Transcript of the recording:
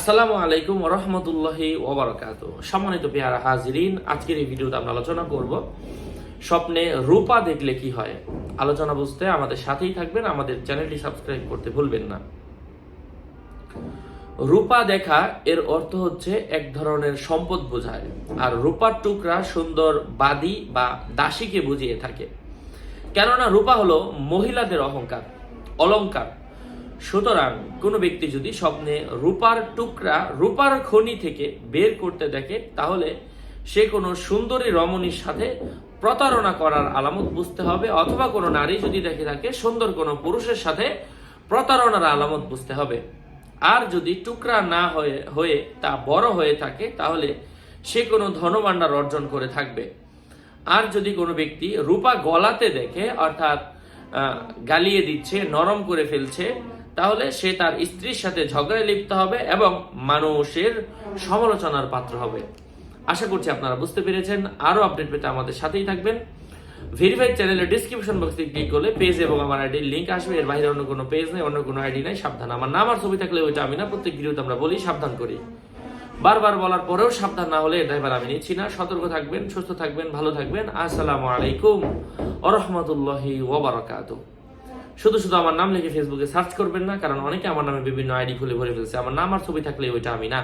আসসালামু আলাইকুম রহমতুল্লাহি ওবরাকাত সম্মানিত পেয়ারা হাজিরিন, আজকের এই ভিডিওতে আমরা আলোচনা করব স্বপ্নে রূপা দেখলে কি হয়। আলোচনা বুঝতে আমাদের সাথেই থাকবেন, আমাদের চ্যানেলটি সাবস্ক্রাইব করতে ভুলবেন না। রূপা দেখা এর অর্থ হচ্ছে এক ধরনের সম্পদ বোঝায়, আর রূপার টুকরা সুন্দর বাদী বা দাসীকে বুঝিয়ে থাকে। কেননা রূপা হলো মহিলাদের অহংকার, অলংকার সুতরাং কোনো ব্যক্তি যদি স্বপ্নে রূপার টুকরা, রূপার খনি থেকে বের করতে দেখে, তাহলে সে কোনো সুন্দরী রমণীর সাথে প্রতারণা করার আলামত বুঝতে হবে, অথবা কোনো নারী যদি দেখে থাকে সুন্দর কোনো পুরুষের সাথে প্রতারণার আলামত বুঝতে হবে। আর যদি টুকরা না হয়ে হয়ে তা বড় হয়ে থাকে, তাহলে সে কোনো ধনভাণ্ডার অর্জন করে থাকবে। আর যদি কোনো ব্যক্তি রূপা গলাতে দেখে, অর্থাৎ গালিয়ে দিচ্ছে, নরম করে ফেলছে তাহলে সে তার স্ত্রীর সাথে ঝগড়ায় লিপ্ত হবে এবং মানুষের সমালোচনার পাত্র হবে। আশা করছি আপনারা বুঝতে পেরেছেন। আরও আপডেট পেতে আমাদের সাথেই থাকবেন। ভেরিফাইড চ্যানেলের ডিসক্রিপশন বক্সে ক্লিক করলে পেজ এবং আমার আইডির লিঙ্ক আসবে। এর বাইরে অন্য কোনো পেজ নেই, অন্য কোনো আইডি নাই, সাবধান। আমার নাম আর ছবি থাকলে ওইটা আমি না, প্রত্যেক ভিডিওতে আমরা বলি, সাবধান করি। বারবার বলার পরেও সাবধান না হলে ড্রাইভার আমি নিচ্ছি না। সতর্ক থাকবেন, সুস্থ থাকবেন, ভালো থাকবেন। আসসালামু আলাইকুম ওরহমতুল্লাহি ওবরাকাতু শুধু শুধু আমার নাম লিখে ফেসবুকে সার্চ করবেন না, কারণ অনেকে আমার নামে বিভিন্ন আইডি খুলে ভরে ফেলছে। আমার নাম আর ছবি থাকলে ওইটা আমি না।